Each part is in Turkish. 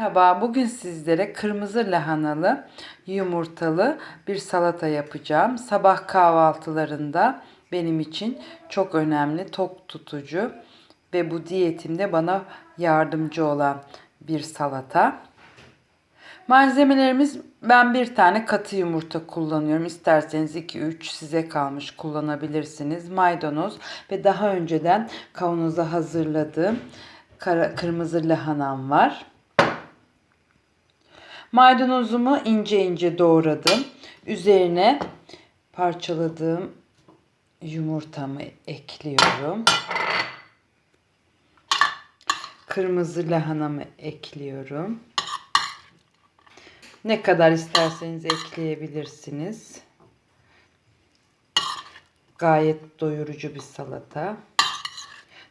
Merhaba, bugün sizlere kırmızı lahanalı, yumurtalı bir salata yapacağım. Sabah kahvaltılarında benim için çok önemli, tok tutucu ve bu diyetimde bana yardımcı olan bir salata. Malzemelerimiz ben bir tane katı yumurta kullanıyorum. İsterseniz 2-3 size kalmış kullanabilirsiniz. Maydanoz ve daha önceden kavanoza hazırladığım kara, kırmızı lahanam var. Maydanozumu ince ince doğradım. Üzerine parçaladığım yumurtamı ekliyorum. Kırmızı lahanamı ekliyorum. Ne kadar isterseniz ekleyebilirsiniz. Gayet doyurucu bir salata.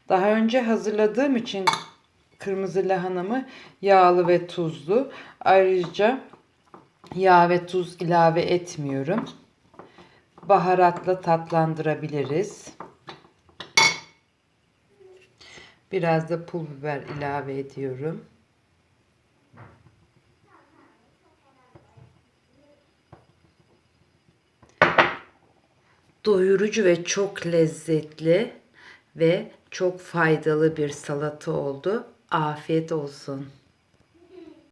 Daha önce hazırladığım için kırmızı lahanamı yağlı ve tuzlu. Ayrıca yağ ve tuz ilave etmiyorum. Baharatla tatlandırabiliriz. Biraz da pul biber ilave ediyorum. Doyurucu ve çok lezzetli ve çok faydalı bir salata oldu. Afiyet olsun.